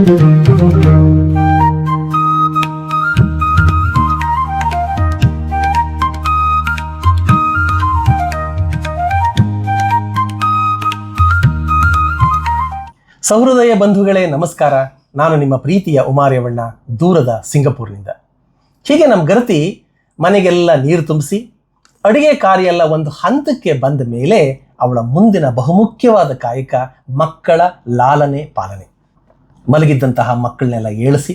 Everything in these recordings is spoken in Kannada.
ಸಹೃದಯ ಬಂಧುಗಳೇ, ನಮಸ್ಕಾರ. ನಾನು ನಿಮ್ಮ ಪ್ರೀತಿಯ ಉಮಾರ್ಯವಣ್ಣ, ದೂರದ ಸಿಂಗಪೂರ್ನಿಂದ. ಹೀಗೆ ನಮ್ಮ ಗರತಿ ಮನೆಗೆಲ್ಲ ನೀರು ತುಂಬಿಸಿ, ಅಡುಗೆ ಕಾರ್ಯ ಎಲ್ಲ ಒಂದು ಹಂತಕ್ಕೆ ಬಂದ ಮೇಲೆ ಅವಳ ಮುಂದಿನ ಬಹುಮುಖ್ಯವಾದ ಕಾಯಕ ಮಕ್ಕಳ ಲಾಲನೆ ಪಾಲನೆ. ಮಲಗಿದ್ದಂತಹ ಮಕ್ಕಳನ್ನೆಲ್ಲ ಏಳಿಸಿ,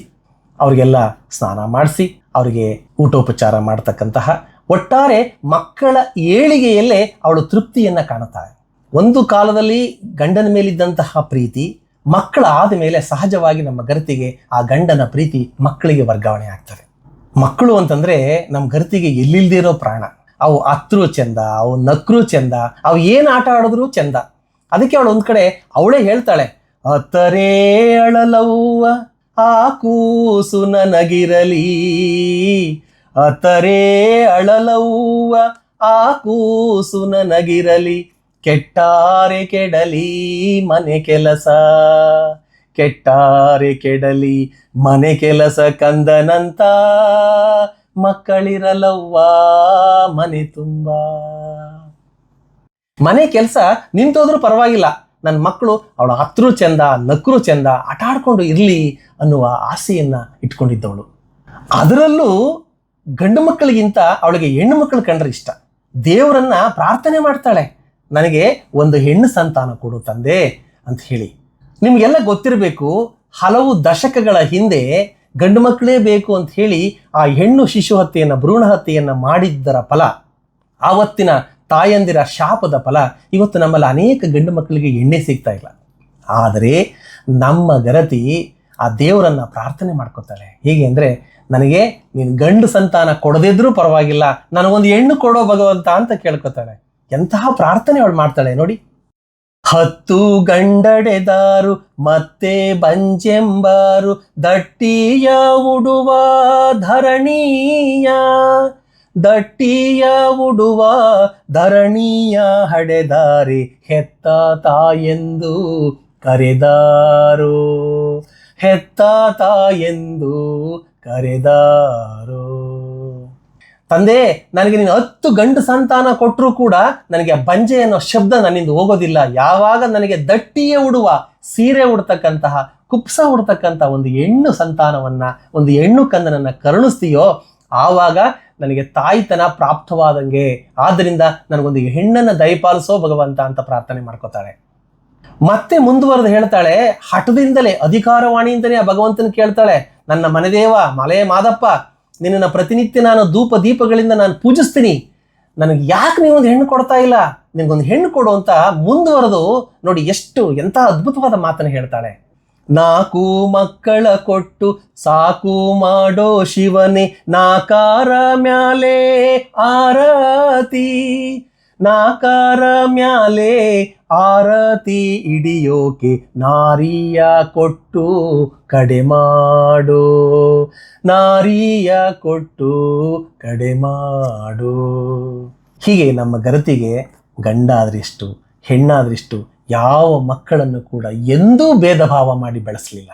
ಅವರಿಗೆಲ್ಲ ಸ್ನಾನ ಮಾಡಿಸಿ, ಅವರಿಗೆ ಊಟೋಪಚಾರ ಮಾಡ್ತಕ್ಕಂತಹ ಒಟ್ಟಾರೆ ಮಕ್ಕಳ ಏಳಿಗೆಯಲ್ಲೇ ಅವಳು ತೃಪ್ತಿಯನ್ನು ಕಾಣುತ್ತಾಳೆ. ಒಂದು ಕಾಲದಲ್ಲಿ ಗಂಡನ ಮೇಲಿದ್ದಂತಹ ಪ್ರೀತಿ, ಮಕ್ಕಳ ಆದ ಮೇಲೆ ಸಹಜವಾಗಿ ನಮ್ಮ ಗರತಿಗೆ ಆ ಗಂಡನ ಪ್ರೀತಿ ಮಕ್ಕಳಿಗೆ ವರ್ಗಾವಣೆ ಆಗ್ತದೆ. ಮಕ್ಕಳು ಅಂತಂದ್ರೆ ನಮ್ಮ ಗರ್ತಿಗೆ ಎಲ್ಲಿಲ್ದೇ ಇರೋ ಪ್ರಾಣ. ಅವು ಅತ್ರು ಚೆಂದ, ಅವು ನಕ್ರು ಚೆಂದ, ಅವು ಏನು ಆಟ ಆಡಿದ್ರೂ ಚೆಂದ. ಅದಕ್ಕೆ ಅವಳು ಒಂದು ಕಡೆ ಅವಳೇ ಹೇಳ್ತಾಳೆ ಅತ್ತರೇ ಅಳಲವ್ವ, ಆ ಕೂಸು ನನಗಿರಲಿ. ಅತರೇ ಅಳಲವ್ವ, ಆ ಕೂಸು ನನಗಿರಲಿ. ಕೆಟ್ಟಾರೆ ಕೆಡಲಿ ಮನೆ ಕೆಲಸ, ಕೆಟ್ಟಾರೆ ಕೆಡಲಿ ಮನೆ ಕೆಲಸ ಕಂದನಂತ. ಮಕ್ಕಳಿರಲವ್ವ, ಮನೆ ತುಂಬ. ಮನೆ ಕೆಲಸ ನಿಂತೋದ್ರೂ ಪರವಾಗಿಲ್ಲ. ನನ್ನ ಮಕ್ಕಳು ಅವಳ ಹತ್ರೂ ಚೆಂದ, ನಕ್ರು ಚೆಂದ ಆಟ ಆಡ್ಕೊಂಡು ಇರಲಿ ಅನ್ನುವ ಆಸೆಯನ್ನು ಇಟ್ಕೊಂಡಿದ್ದವಳು. ಅದರಲ್ಲೂ ಗಂಡು ಮಕ್ಕಳಿಗಿಂತ ಅವಳಿಗೆ ಹೆಣ್ಣು ಮಕ್ಕಳು ಕಂಡ್ರೆ ಇಷ್ಟ. ದೇವರನ್ನ ಪ್ರಾರ್ಥನೆ ಮಾಡ್ತಾಳೆ. ನನಗೆ ಒಂದು ಹೆಣ್ಣು ಸಂತಾನ ಕೊಡು ತಂದೆ ಅಂತ ಹೇಳಿ. ನಿಮಗೆಲ್ಲ ಗೊತ್ತಿರಬೇಕು, ಹಲವು ದಶಕಗಳ ಹಿಂದೆ ಗಂಡು ಮಕ್ಕಳೇ ಬೇಕು ಅಂತ ಹೇಳಿ ಆ ಹೆಣ್ಣು ಶಿಶು ಹತ್ಯೆಯನ್ನು, ಭ್ರೂಣ ಹತ್ಯೆಯನ್ನು ಮಾಡಿದ್ದರ ಫಲ. ಆವತ್ತಿನ ತಾಯಂದಿರ ಶಾಪದ ಫಲ ಇವತ್ತು ನಮ್ಮಲ್ಲಿ ಅನೇಕ ಗಂಡು ಮಕ್ಕಳಿಗೆ ಎಣ್ಣೆ ಸಿಗ್ತಾ ಇಲ್ಲ. ಆದರೆ ನಮ್ಮ ಗರತಿ ಆ ದೇವರನ್ನ ಪ್ರಾರ್ಥನೆ ಮಾಡ್ಕೋತಾಳೆ. ಹೇಗೆ ಅಂದರೆ, ನನಗೆ ನೀನು ಗಂಡು ಸಂತಾನ ಕೊಡದಿದ್ರೂ ಪರವಾಗಿಲ್ಲ, ನನಗೊಂದು ಹೆಣ್ಣು ಕೊಡೋ ಭಗವಂತ ಅಂತ ಕೇಳ್ಕೊತಾಳೆ. ಎಂತಹ ಪ್ರಾರ್ಥನೆ ಅವಳು ಮಾಡ್ತಾಳೆ ನೋಡಿ. ಹತ್ತು ಗಂಡಡೆದಾರು, ಮತ್ತೆ ಬಂಜೆಂಬಾರು, ದಟ್ಟಿಯ ಉಡುವ ಧರಣೀಯ ದಟ್ಟಿಯ ಉಡುವ ಧರಣಿಯ ಹಡೆದಾರಿ ಹೆತ್ತ ತಾಯೆಂದು ಕರೆದಾರೋ. ಹೆತ್ತ ತಾಯೆಂದು ಕರೆದಾರೋ. ತಂದೆ, ನನಗೆ ನೀನು ಹತ್ತು ಗಂಡು ಸಂತಾನ ಕೊಟ್ಟರೂ ಕೂಡ ನನಗೆ ಬಂಜೆ ಅನ್ನೋ ಶಬ್ದ ನನ್ನಿಂದ ಹೋಗೋದಿಲ್ಲ. ಯಾವಾಗ ನನಗೆ ದಟ್ಟಿಯೇ ಉಡುವ, ಸೀರೆ ಉಡ್ತಕ್ಕಂತಹ, ಕುಪ್ಸ ಉಡ್ತಕ್ಕಂಥ ಒಂದು ಹೆಣ್ಣು ಸಂತಾನವನ್ನ, ಒಂದು ಹೆಣ್ಣು ಕಂದನನ್ನ ಕರುಣಿಸ್ತೀಯೋ, ಆವಾಗ ನನಗೆ ತಾಯಿತನ ಪ್ರಾಪ್ತವಾದಂಗೆ, ಆದ್ದರಿಂದ ನನಗೊಂದು ಹೆಣ್ಣನ್ನು ದಯಪಾಲಿಸೋ ಭಗವಂತ ಅಂತ ಪ್ರಾರ್ಥನೆ ಮಾಡ್ಕೋತಾಳೆ. ಮತ್ತೆ ಮುಂದುವರೆದು ಹೇಳ್ತಾಳೆ, ಹಠದಿಂದಲೇ, ಅಧಿಕಾರವಾಣಿಯಿಂದಲೇ ಆ ಭಗವಂತನ ಕೇಳ್ತಾಳೆ, ನನ್ನ ಮನೆದೇವ ಮಲೆಯ ಮಾದಪ್ಪ, ನಿನ್ನನ್ನು ಪ್ರತಿನಿತ್ಯ ನಾನು ಧೂಪ ದೀಪಗಳಿಂದ ನಾನು ಪೂಜಿಸ್ತೀನಿ. ನನಗೆ ಯಾಕೆ ನೀವೊಂದು ಹೆಣ್ಣು ಕೊಡ್ತಾ ಇಲ್ಲ? ನಿನಗೊಂದು ಹೆಣ್ಣು ಕೊಡು ಅಂತ ಮುಂದುವರೆದು ನೋಡಿ ಎಷ್ಟು ಎಂಥ ಅದ್ಭುತವಾದ ಮಾತನ್ನು ಹೇಳ್ತಾಳೆ. ನಾಲ್ಕು ಮಕ್ಕಳ ಕೊಟ್ಟು ಸಾಕು ಮಾಡೋ ಶಿವನೆ, ನಾಕಾರ ಮ್ಯಾಲೆ ಆರತಿ, ನಾಕಾರ ಮ್ಯಾಲೆ ಆರತಿ ಇಡಿಯೋಕೆ ನಾರಿಯ ಕೊಟ್ಟು ಕಡೆ ಮಾಡೋ, ನಾರಿಯ ಕೊಟ್ಟು ಕಡೆ ಮಾಡೋ. ಹೀಗೆ ನಮ್ಮ ಗರತಿಗೆ ಗಂಡ ಆದ್ರಿಷ್ಟು ಹೆಣ್ಣಾದ್ರಿಷ್ಟು ಯಾವ ಮಕ್ಕಳನ್ನು ಕೂಡ ಎಂದೂ ಭೇದ ಭಾವ ಮಾಡಿ ಬೆಳೆಸಲಿಲ್ಲ.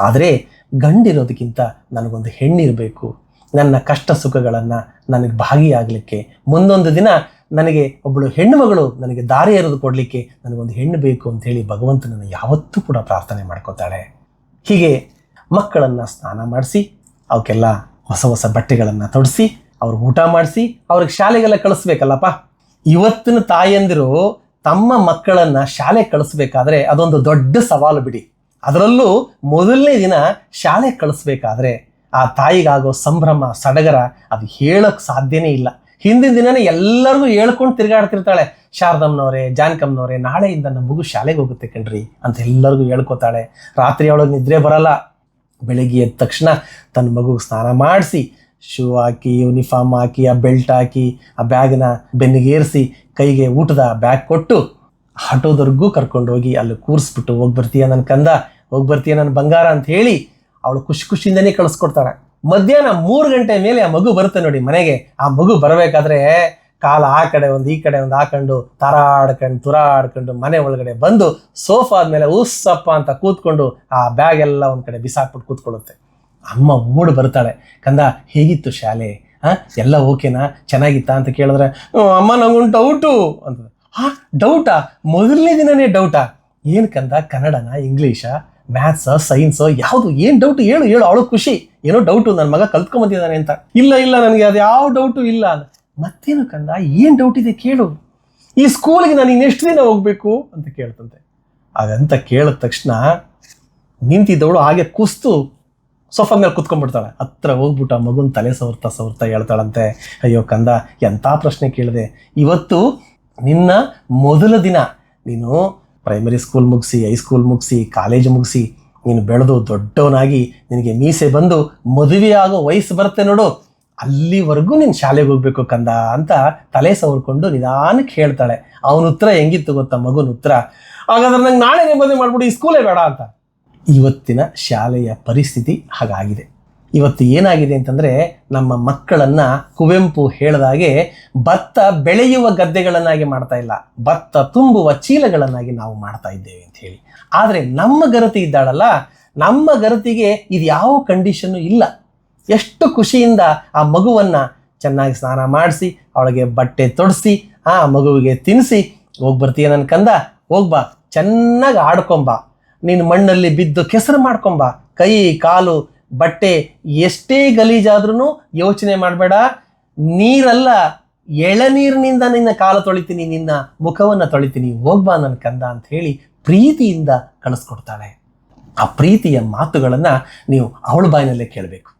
ಆದರೆ ಗಂಡಿರೋದಕ್ಕಿಂತ ನನಗೊಂದು ಹೆಣ್ಣಿರಬೇಕು. ನನ್ನ ಕಷ್ಟ ಸುಖಗಳನ್ನು ನನಗೆ ಭಾಗಿಯಾಗಲಿಕ್ಕೆ ಮುಂದೊಂದು ದಿನ ನನಗೆ ಒಬ್ಬಳು ಹೆಣ್ಣು ಮಗಳು ನನಗೆ ದಾರಿ ಎರೆದು ಕೊಡಲಿಕ್ಕೆ ನನಗೊಂದು ಹೆಣ್ಣು ಬೇಕು ಅಂತ ಹೇಳಿ ಭಗವಂತನನ್ನು ಯಾವತ್ತೂ ಕೂಡ ಪ್ರಾರ್ಥನೆ ಮಾಡ್ಕೋತಾಳೆ. ಹೀಗೆ ಮಕ್ಕಳನ್ನು ಸ್ನಾನ ಮಾಡಿಸಿ, ಅವಕ್ಕೆಲ್ಲ ಹೊಸ ಹೊಸ ಬಟ್ಟೆಗಳನ್ನು ತೊಡಿಸಿ ಅವ್ರಿಗೆ ಊಟ ಮಾಡಿಸಿ, ಅವ್ರಿಗೆ ಶಾಲೆಗೆಲ್ಲ ಕಳಿಸ್ಬೇಕಲ್ಲಪ್ಪ. ಇವತ್ತಿನ ತಾಯಂದಿರು ತಮ್ಮ ಮಕ್ಕಳನ್ನ ಶಾಲೆ ಕಳಿಸ್ಬೇಕಾದ್ರೆ ಅದೊಂದು ದೊಡ್ಡ ಸವಾಲು ಬಿಡಿ. ಅದರಲ್ಲೂ ಮೊದಲನೇ ದಿನ ಶಾಲೆ ಕಳಿಸ್ಬೇಕಾದ್ರೆ ಆ ತಾಯಿಗಾಗೋ ಸಂಭ್ರಮ, ಸಡಗರ ಅದು ಹೇಳಕ್ ಸಾಧ್ಯನೇ ಇಲ್ಲ. ಹಿಂದಿನ ದಿನನೇ ಎಲ್ಲರಿಗೂ ಹೇಳ್ಕೊಂಡು ತಿರುಗಾಡ್ತಿರ್ತಾಳೆ. ಶಾರದಮ್ಮನವರೇ, ಜಾನಕಮ್ಮನವರೇ, ನಾಳೆಯಿಂದ ನಮ್ಮ ಮಗು ಶಾಲೆಗೆ ಹೋಗುತ್ತೆ ಕಣ್ರಿ ಅಂತ ಎಲ್ಲರಿಗೂ ಹೇಳ್ಕೊತಾಳೆ. ರಾತ್ರಿ ಅವಳಿಗೆ ನಿದ್ರೆ ಬರಲ್ಲ. ಬೆಳಗ್ಗೆ ಎದ್ದ ತಕ್ಷಣ ತನ್ನ ಮಗುಗೆ ಸ್ನಾನ ಮಾಡಿಸಿ ಶೂ ಹಾಕಿ ಯೂನಿಫಾರ್ಮ್ ಹಾಕಿ, ಆ ಬೆಲ್ಟ್ ಹಾಕಿ, ಆ ಬ್ಯಾಗ್ನ ಬೆನ್ನಿಗೇರಿಸಿ ಕೈಗೆ ಊಟದ ಬ್ಯಾಗ್ ಕೊಟ್ಟು ಆಟೋದವರೆಗೂ ಕರ್ಕೊಂಡು ಹೋಗಿ ಅಲ್ಲಿ ಕೂರಿಸ್ಬಿಟ್ಟು, ಹೋಗಿ ಬರ್ತೀಯ ನನ್ನ ಕಂದ? ಹೋಗಿ ಬರ್ತೀಯ ನನ್ನ ಬಂಗಾರ? ಅಂತ ಹೇಳಿ ಅವಳು ಖುಷಿ ಖುಷಿಯಿಂದನೇ ಕಳಿಸ್ಕೊಡ್ತಾಳೆ. ಮಧ್ಯಾಹ್ನ ಮೂರು ಗಂಟೆ ಮೇಲೆ ಆ ಮಗು ಬರುತ್ತೆ ನೋಡಿ ಮನೆಗೆ. ಆ ಮಗು ಬರಬೇಕಾದ್ರೆ ಕಾಲ ಆ ಕಡೆ ಒಂದು, ಈ ಕಡೆ ಒಂದು ಹಾಕೊಂಡು ತರಾಡ್ಕೊಂಡು, ತುರಾಡ್ಕೊಂಡು ಮನೆ ಒಳಗಡೆ ಬಂದು ಸೋಫಾದ ಮೇಲೆ ಉಸ್ಸಪ್ಪ ಅಂತ ಕೂತ್ಕೊಂಡು ಆ ಬ್ಯಾಗ್ ಎಲ್ಲ ಒಂದು ಕಡೆ ಬಿಸಾಕ್ಬಿಟ್ಟು ಕೂತ್ಕೊಳ್ಳುತ್ತೆ. ಅಮ್ಮ ಮೂಡ್ ಬರ್ತಾಳೆ. ಕಂದ, ಹೇಗಿತ್ತು ಶಾಲೆ? ಹಾ ಎಲ್ಲ ಓಕೆನಾ? ಚೆನ್ನಾಗಿತ್ತಾ? ಅಂತ ಕೇಳಿದ್ರೆ ಅಮ್ಮ ನಂಗೊಂದು ಡೌಟು ಅಂತ ಹಾ ಡೌಟಾ ಮೊದಲನೇ ದಿನನೇ ಡೌಟಾ ಏನು ಕಂದ, ಕನ್ನಡನ, ಇಂಗ್ಲೀಷಾ ಮ್ಯಾಥ್ಸ ಸೈನ್ಸ್ ಯಾವುದು? ಏನು ಡೌಟ್ ಹೇಳು ಹೇಳು, ಅವಳು ಖುಷಿ. ಏನೋ ಡೌಟು ನನ್ನ ಮಗ ಕಲ್ತ್ಕೊಂಬಂದಿದ್ದಾನೆ ಅಂತ. ಇಲ್ಲ ಇಲ್ಲ, ನನಗೆ ಅದು ಯಾವ ಡೌಟು ಇಲ್ಲ. ಮತ್ತೇನು ಕಂದ? ಏನು ಡೌಟ್ ಇದೆ ಕೇಳು. ಈ ಸ್ಕೂಲಿಗೆ ನಾನು ಇನ್ನೆಷ್ಟು ದಿನ ಹೋಗ್ಬೇಕು? ಅಂತ ಕೇಳ್ತಂತೆ. ಅದಂತ ಕೇಳಿದ ತಕ್ಷಣ ನಿಂತಿದ್ದವಳು ಹಾಗೆ ಕುಸ್ತು ಸೋಫಾ ಮೇಲೆ ಕುತ್ಕೊಂಡ್ಬಿಡ್ತಾಳೆ. ಹತ್ರ ಹೋಗ್ಬಿಟ್ಟು ಆ ಮಗುನ ತಲೆ ಸವರ್ತಾ ಸವರ್ತಾ ಹೇಳ್ತಾಳಂತೆ, ಅಯ್ಯೋ ಕಂದ ಎಂಥ ಪ್ರಶ್ನೆ ಕೇಳಿದೆ? ಇವತ್ತು ನಿನ್ನ ಮೊದಲ ದಿನ ನೀನು ಪ್ರೈಮರಿ ಸ್ಕೂಲ್ ಮುಗಿಸಿ ಹೈಸ್ಕೂಲ್ ಮುಗಿಸಿ ಕಾಲೇಜ್ ಮುಗಿಸಿ, ನೀನು ಬೆಳೆದು ದೊಡ್ಡವನಾಗಿ ನಿನಗೆ ಮೀಸೆ ಬಂದು ಮದುವೆ ಆಗೋ ವಯಸ್ಸು ಬರುತ್ತೆ ನೋಡು. ಅಲ್ಲಿವರೆಗೂ ನೀನು ಶಾಲೆಗೆ ಹೋಗ್ಬೇಕು ಕಂದ ಅಂತ ತಲೆ ಸವರ್ಕೊಂಡು ನಿಧಾನಕ್ಕೆ ಹೇಳ್ತಾಳೆ. ಅವನ ಉತ್ತರ ಹೆಂಗಿತ್ತು ಗೊತ್ತಾ ಮಗುನ ಉತ್ತರ? ಹಾಗಾದ್ರೆ ನಂಗೆ ನಾಳೆ ಮದುವೆ ಮಾಡ್ಬಿಡಿ ಸ್ಕೂಲೇ ಬೇಡ ಅಂತ. ಇವತ್ತಿನ ಶಾಲೆಯ ಪರಿಸ್ಥಿತಿ ಹಾಗಾಗಿದೆ. ಇವತ್ತು ಏನಾಗಿದೆ ಅಂತಂದರೆ ನಮ್ಮ ಮಕ್ಕಳನ್ನು ಕುವೆಂಪು ಹೇಳಿದಾಗೆ ಭತ್ತ ಬೆಳೆಯುವ ಗದ್ದೆಗಳನ್ನಾಗಿ ಮಾಡ್ತಾ ಇಲ್ಲ. ಭತ್ತ ತುಂಬುವ ಚೀಲಗಳನ್ನಾಗಿ ನಾವು ಮಾಡ್ತಾ ಇದ್ದೇವೆ ಅಂತ ಹೇಳಿ. ಆದರೆ ನಮ್ಮ ಗರತಿ ಇದ್ದಾಳಲ್ಲ, ನಮ್ಮ ಗರತಿಗೆ ಇದು ಯಾವ ಕಂಡೀಷನ್ನು ಇಲ್ಲ. ಎಷ್ಟು ಖುಷಿಯಿಂದ ಆ ಮಗುವನ್ನು ಚೆನ್ನಾಗಿ ಸ್ನಾನ ಮಾಡಿಸಿ, ಅವಳಿಗೆ ಬಟ್ಟೆ ತೊಡಿಸಿ, ಆ ಮಗುವಿಗೆ ತಿನ್ನಿಸಿ ಹೋಗಿ ಬರ್ತೀಯ ನನ್ನ ಕಂದ? ಹೋಗ್ಬಾ ಚೆನ್ನಾಗಿ ಆಡ್ಕೊಂಬ ನೀನು ಮಣ್ಣಲ್ಲಿ ಬಿದ್ದು ಕೆಸರು ಮಾಡ್ಕೊಂಬ. ಕೈ, ಕಾಲು, ಬಟ್ಟೆ ಎಷ್ಟೇ ಗಲೀಜಾದ್ರೂ ಯೋಚನೆ ಮಾಡಬೇಡ. ನೀರಲ್ಲ ಎಳನೀರಿನಿಂದ ನಿನ್ನ ಕಾಲು ತೊಳಿತೀನಿ, ನಿನ್ನ ಮುಖವನ್ನು ತೊಳಿತೀನಿ ಹೋಗ್ಬಾ ನನ್ನ ಕಂದ ಅಂತ ಹೇಳಿ ಪ್ರೀತಿಯಿಂದ ಕಳಿಸ್ಕೊಡ್ತಾಳೆ ಆ ಪ್ರೀತಿಯ ಮಾತುಗಳನ್ನ ನೀವು ಅವಳ ಬಾಯಿನಲ್ಲೇ ಕೇಳಬೇಕು.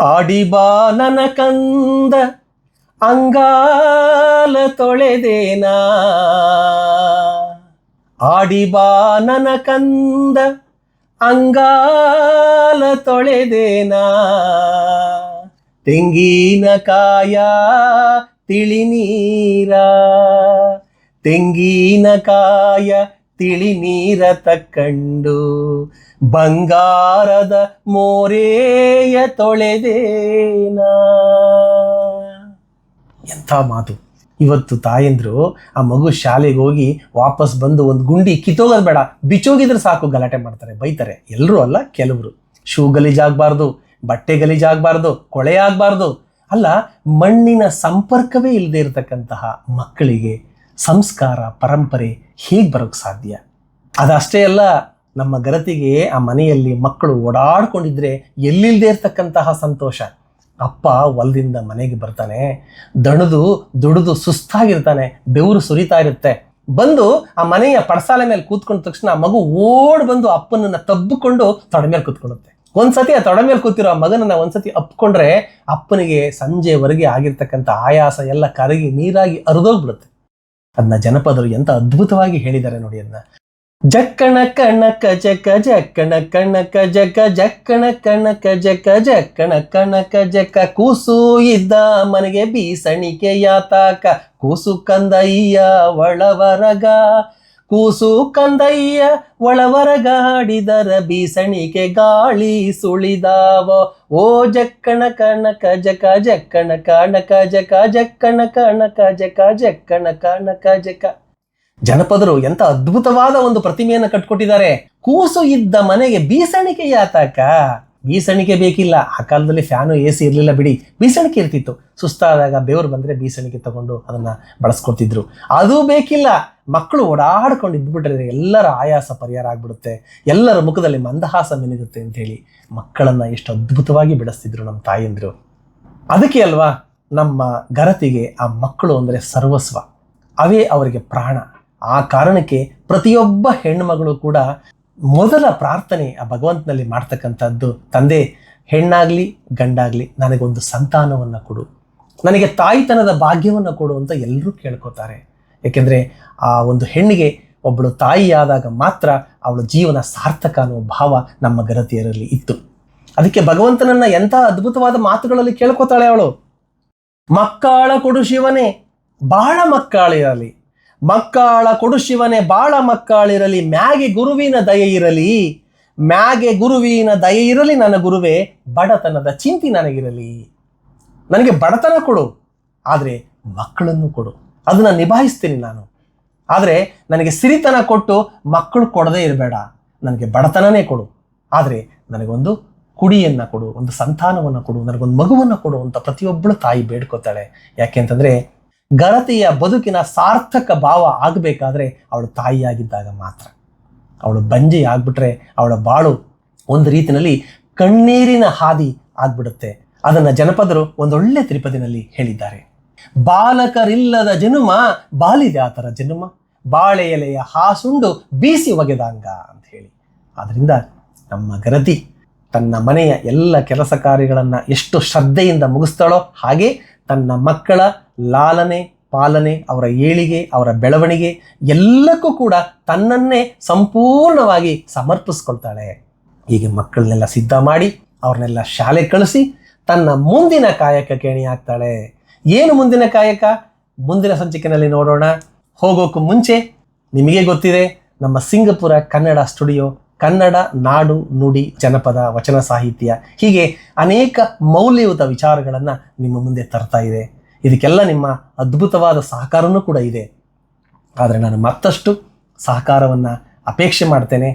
ಆಡಿಬಾ ನನ ಕಂದ, ಅಂಗಾಲ ತೊಳೆದೇನಾ? ಆಡಿಬಾ ನನ ಕಂದ ಅಂಗಾಲ ತೊಳೆದೇನಾ? ತೆಂಗಿನಕಾಯ ತಿಳಿನೀರ ತೆಂಗಿನಕಾಯ ತಿಳಿನೀರ ತಕ್ಕಂಡು ಬಂಗಾರದ ಮೋರೆಯ ತೊಳೆದೇನಾ? ಎಂಥ ಮಾತು. ಇವತ್ತು ತಾಯಂದ್ರು ಆ ಮಗು ಶಾಲೆಗೆ ಹೋಗಿ ವಾಪಸ್ ಬಂದು ಒಂದು ಗುಂಡಿ ಕಿತ್ತೋಗೋದು ಬೇಡ. ಬಿಚ್ಚೋಗಿದ್ರೆ ಸಾಕು ಗಲಾಟೆ ಮಾಡ್ತಾರೆ. ಬೈತಾರೆ. ಎಲ್ಲರೂ ಅಲ್ಲ, ಕೆಲವರು. ಶೂ ಗಲೀಜಾಗಬಾರ್ದು ಬಟ್ಟೆ ಗಲೀಜಾಗಬಾರ್ದು ಕೊಳೆ ಆಗಬಾರ್ದು. ಅಲ್ಲ, ಮಣ್ಣಿನ ಸಂಪರ್ಕವೇ ಇಲ್ಲದೆ ಇರತಕ್ಕಂತಹ ಮಕ್ಕಳಿಗೆ ಸಂಸ್ಕಾರ, ಪರಂಪರೆ ಹೇಗೆ ಬರೋಕ್ಕೆ ಸಾಧ್ಯ? ಅದಷ್ಟೇ ಅಲ್ಲ, ನಮ್ಮ ಗರತಿಗೆ ಆ ಮನೆಯಲ್ಲಿ ಮಕ್ಕಳು ಓಡಾಡ್ಕೊಂಡಿದ್ರೆ ಎಲ್ಲಿಲ್ಲದೆ ಇರತಕ್ಕಂತಹ ಸಂತೋಷ. ಅಪ್ಪ ಹೊಲದಿಂದ ಮನೆಗೆ ಬರ್ತಾನೆ, ದಣದು ದುಡಿದು ಸುಸ್ತಾಗಿರ್ತಾನೆ, ಬೆವರು ಸುರಿತಾ ಇರುತ್ತೆ. ಬಂದು ಆ ಮನೆಯ ಪಡಸಾಲೆ ಮೇಲೆ ಕೂತ್ಕೊಂಡ ತಕ್ಷಣ ಮಗು ಓಡ್ ಬಂದು ಅಪ್ಪನನ್ನ ತಬ್ಬಿಕೊಂಡು ತೊಡೆ ಮೇಲೆ ಕೂತ್ಕೊಳ್ಳುತ್ತೆ. ಒಂದ್ಸತಿ ಆ ತೊಡೆ ಮೇಲೆ ಕೂತಿರೋ ಆ ಮಗನನ್ನ ಒಂದ್ಸತಿ ಅಪ್ಕೊಂಡ್ರೆ ಅಪ್ಪನಿಗೆ ಸಂಜೆವರೆಗೆ ಆಗಿರ್ತಕ್ಕಂಥ ಆಯಾಸ ಎಲ್ಲ ಕರಗಿ ನೀರಾಗಿ ಅರಿದೋಗ್ಬಿಡುತ್ತೆ. ಅದನ್ನ ಜನಪದರು ಎಂತ ಅದ್ಭುತವಾಗಿ ಹೇಳಿದ್ದಾರೆ ನೋಡಿ ಅದನ್ನ ಜಕ್ಕಣ ಕಣಕ ಜಕ ಜಕ್ಕಣ ಕಣಕ ಜಕ ಜಕ್ಕಣ ಕಣಕ ಜಕ ಜಕ್ಕಣ ಕಣಕ ಜಕ ಕೂಸು ಇದ್ದ ಮನೆಗೆ ಬೀಸಣಿಕೆ ಯಾತಾಕ? ಕೂಸು ಕಂದಯ್ಯ ಒಳವರಗ. ಕೂಸು ಕಂದಯ್ಯ ಒಳವರಗಾಡಿದರ ಬೀಸಣಿಕೆ ಗಾಳಿ ಸುಳಿದಾವ. ಓ ಜಕ್ಕಣ ಕಣಕ ಜಕ ಜಕ್ಕಣ ಕಣಕ ಜಕ ಜಕ್ಕಣ ಕಣಕ ಜಕ ಜಕ್ಕಣ ಕಣಕ ಜಕ ಜನಪದರು ಎಂತ ಅದ್ಭುತವಾದ ಒಂದು ಪ್ರತಿಮೆಯನ್ನು ಕಟ್ಕೊಟ್ಟಿದ್ದಾರೆ. ಕೂಸು ಇದ್ದ ಮನೆಗೆ ಬೀಸಣಿಕೆ ಯಾತಕ? ಬೀಸಣಿಕೆ ಬೇಕಿಲ್ಲ. ಆ ಕಾಲದಲ್ಲಿ ಫ್ಯಾನು, ಎ ಸಿ ಇರಲಿಲ್ಲ ಬಿಡಿ. ಬೀಸಣಿಕೆ ಇರ್ತಿತ್ತು. ಸುಸ್ತಾದಾಗ ಬೆವರು ಬಂದ್ರೆ ಬೀಸಣಿಕೆ ತಗೊಂಡು ಅದನ್ನ ಬಳಸ್ಕೊತಿದ್ರು ಅದು ಬೇಕಿಲ್ಲ. ಮಕ್ಕಳು ಓಡಾಡ್ಕೊಂಡು ಇದ್ಬಿಟ್ರೆ ಎಲ್ಲರ ಆಯಾಸ ಪರಿಹಾರ ಆಗ್ಬಿಡುತ್ತೆ. ಎಲ್ಲರ ಮುಖದಲ್ಲಿ ಮಂದಹಾಸ ಮಿನಿಗುತ್ತೆ ಅಂತ ಹೇಳಿ ಮಕ್ಕಳನ್ನ ಎಷ್ಟು ಅದ್ಭುತವಾಗಿ ಬೆಳೆಸ್ತಿದ್ರು ನಮ್ಮ ತಾಯಂದಿರು. ಅದಕ್ಕೆ ಅಲ್ವಾ ನಮ್ಮ ಗರತಿಗೆ ಆ ಮಕ್ಕಳು ಅಂದರೆ ಸರ್ವಸ್ವ. ಅವೇ ಅವರಿಗೆ ಪ್ರಾಣ. ಆ ಕಾರಣಕ್ಕೆ ಪ್ರತಿಯೊಬ್ಬ ಹೆಣ್ಣುಮಗಳು ಕೂಡ ಮೊದಲ ಪ್ರಾರ್ಥನೆ ಆ ಭಗವಂತನಲ್ಲಿ ಮಾಡ್ತಕ್ಕಂಥದ್ದು, ತಂದೆ, ಹೆಣ್ಣಾಗ್ಲಿ, ಗಂಡಾಗ್ಲಿ, ನನಗೊಂದು ಸಂತಾನವನ್ನು ಕೊಡು. ನನಗೆ ತಾಯಿತನದ ಭಾಗ್ಯವನ್ನು ಕೊಡು ಅಂತ ಎಲ್ಲರೂ ಕೇಳ್ಕೊತಾರೆ. ಏಕೆಂದರೆ ಆ ಒಂದು ಹೆಣ್ಣಿಗೆ ಒಬ್ಬಳು ತಾಯಿಯಾದಾಗ ಮಾತ್ರ ಅವಳ ಜೀವನ ಸಾರ್ಥಕ ಅನ್ನೋ ಭಾವ ನಮ್ಮ ಗರತಿಯರಲ್ಲಿ ಇತ್ತು. ಅದಕ್ಕೆ ಭಗವಂತನನ್ನ ಎಂಥ ಅದ್ಭುತವಾದ ಮಾತುಗಳಲ್ಲಿ ಕೇಳ್ಕೊತಾಳೆ ಅವಳು? ಮಕ್ಕಳ ಕೊಡು ಶಿವನೇ, ಬಾಳ ಮಕ್ಕಳಿರಲಿ ಮಕ್ಕಳ ಕೊಡು ಶಿವನೇ, ಬಾಳ ಮಕ್ಕಳಿರಲಿ, ಮ್ಯಾಗೆ ಗುರುವಿನ ದಯೆ ಇರಲಿ, ಮ್ಯಾಗೆ ಗುರುವಿನ ದಯೆ ಇರಲಿ ನನ್ನ ಗುರುವೇ, ಬಡತನದ ಚಿಂತೆ ನನಗಿರಲಿ. ನನಗೆ ಬಡತನ ಕೊಡು, ಆದರೆ ಮಕ್ಕಳನ್ನು ಕೊಡು. ಅದನ್ನು ನಿಭಾಯಿಸ್ತೀನಿ ನಾನು. ಆದರೆ ನನಗೆ ಸಿರಿತನ ಕೊಟ್ಟು ಮಕ್ಕಳು ಕೊಡದೇ ಇರಬೇಡ. ನನಗೆ ಬಡತನನೇ ಕೊಡು. ಆದರೆ ನನಗೊಂದು ಕುಡಿಯನ್ನು ಕೊಡು, ಒಂದು ಸಂತಾನವನ್ನು ಕೊಡು, ನನಗೊಂದು ಮಗುವನ್ನು ಕೊಡು ಅಂತ ಪ್ರತಿಯೊಬ್ಬಳು ತಾಯಿ ಬೇಡ್ಕೋತಾಳೆ. ಯಾಕೆಂತಂದರೆ ಗರತಿಯ ಬದುಕಿನ ಸಾರ್ಥಕ ಭಾವ ಆಗಬೇಕಾದ್ರೆ ಅವಳು ತಾಯಿಯಾಗಿದ್ದಾಗ ಮಾತ್ರ. ಅವಳು ಬಂಜೆ ಆಗ್ಬಿಟ್ರೆ ಅವಳ ಬಾಳು ಒಂದು ರೀತಿಯಲ್ಲಿ ಕಣ್ಣೀರಿನ ಹಾದಿ ಆಗ್ಬಿಡುತ್ತೆ. ಅದನ್ನ ಜನಪದರು ಒಂದೊಳ್ಳೆ ತ್ರಿಪದಿನಲ್ಲಿ ಹೇಳಿದ್ದಾರೆ. ಬಾಲಕರಿಲ್ಲದ ಜನುಮ, ಬಾಲಿದೆ ಆ ಥರ ಜನುಮ. ಬಾಳೆ ಎಲೆಯ ಹಾಸುಂಡು ಬೀಸಿ ಒಗೆದಾಂಗ ಅಂತ ಹೇಳಿ. ಆದ್ರಿಂದ ನಮ್ಮ ಗರತಿ ತನ್ನ ಮನೆಯ ಎಲ್ಲ ಕೆಲಸ ಕಾರ್ಯಗಳನ್ನು ಎಷ್ಟು ಶ್ರದ್ಧೆಯಿಂದ ಮುಗಿಸ್ತಾಳೋ ಹಾಗೆ ತನ್ನ ಮಕ್ಕಳ ಲಾಲನೆ, ಪಾಲನೆ, ಅವರ ಏಳಿಗೆ, ಅವರ ಬೆಳವಣಿಗೆ ಎಲ್ಲಕ್ಕೂ ಕೂಡ ತನ್ನನ್ನೇ ಸಂಪೂರ್ಣವಾಗಿ ಸಮರ್ಪಿಸ್ಕೊಳ್ತಾಳೆ. ಹೀಗೆ ಮಕ್ಕಳನ್ನೆಲ್ಲ ಸಿದ್ಧ ಮಾಡಿ, ಅವ್ರನ್ನೆಲ್ಲ ಶಾಲೆ ಕಳಿಸಿ ತನ್ನ ಮುಂದಿನ ಕಾಯಕ ಕೇಣಿ ಆಗ್ತಾಳೆ ಏನು ಮುಂದಿನ ಕಾಯಕ? ಮುಂದಿನ ಸಂಚಿಕೆಯಲ್ಲಿ ನೋಡೋಣ. ಹೋಗೋಕ್ಕೂ ಮುಂಚೆ ನಿಮಗೆ ಗೊತ್ತಿದೆ, ನಮ್ಮ ಸಿಂಗಪುರ ಕನ್ನಡ ಸ್ಟುಡಿಯೋ, ಕನ್ನಡ ನಾಡು ನುಡಿ ಜನಪದ ವಚನ ಸಾಹಿತ್ಯ ಹೀಗೆ ಅನೇಕ ಮೌಲ್ಯಯುತ ವಿಚಾರಗಳನ್ನು ನಿಮ್ಮ ಮುಂದೆ ತರ್ತಾ ಇದೆ. ಇದಕ್ಕೆಲ್ಲ ನಿಮ್ಮ ಅದ್ಭುತವಾದ ಸಹಕಾರವೂ ಕೂಡ ಇದೆ. ಆದರೆ ನಾನು ಮತ್ತಷ್ಟು ಸಹಕಾರವನ್ನು ಅಪೇಕ್ಷೆ ಮಾಡ್ತೇನೆ.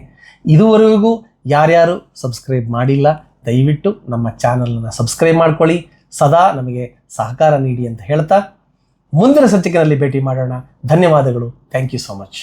ಇದುವರೆಗೂ ಯಾರ್ಯಾರು ಸಬ್ಸ್ಕ್ರೈಬ್ ಮಾಡಿಲ್ಲ, ದಯವಿಟ್ಟು ನಮ್ಮ ಚಾನಲನ್ನು ಸಬ್ಸ್ಕ್ರೈಬ್ ಮಾಡ್ಕೊಳ್ಳಿ. ಸದಾ ನಮಗೆ ಸಹಕಾರ ನೀಡಿ ಅಂತ ಹೇಳ್ತಾ ಮುಂದಿನ ಸಂಚಿಕೆಯಲ್ಲಿ ಭೇಟಿ ಮಾಡೋಣ. ಧನ್ಯವಾದಗಳು. Thank you so much.